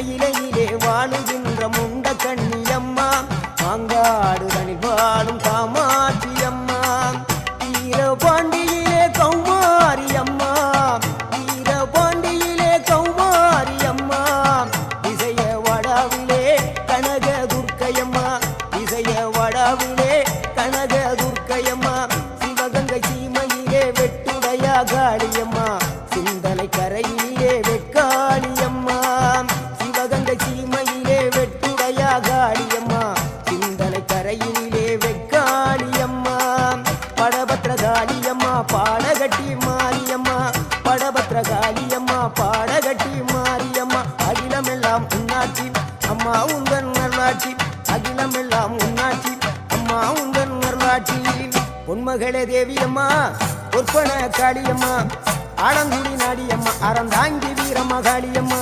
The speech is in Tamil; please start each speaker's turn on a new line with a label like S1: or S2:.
S1: மயிலையிலே வாழுகின்ற முண்ட கண்ணியம்மா மாங்காடுதனில் வாழும் காமாட்சியம்மா. வீரபாண்டியிலே கௌமாரியம்மா வீரபாண்டியிலே கௌமாரியம்மா. இசைய வடாவிலே கனக துர்க்கையம்மா இசைய வடாவிலே கனக துர்க்கையம்மா சிவகங்கை சீமையிலே வெட்டுடையா காளியம்மா வெட்டுடையா சிந்தனை கரையிலே வெக்காளியம்மா. படபத்திர பாடகட்டி மாரியம்மா. படபத்திர பாடகட்டி மாரியம்மா. அகிலமெல்லாம் உன்னாட்சி அம்மா உந்தன் நல்லாட்சி அகிலமெல்லாம் உன்னாட்சி அம்மா உந்தன் நல்லாட்சி பொன்மகளே தேவியம்மா பொற்பன காளியம்மா. ஆடங்குடி நாடியம்மா அறந்தாங்கி வீரம்மா காளியம்மா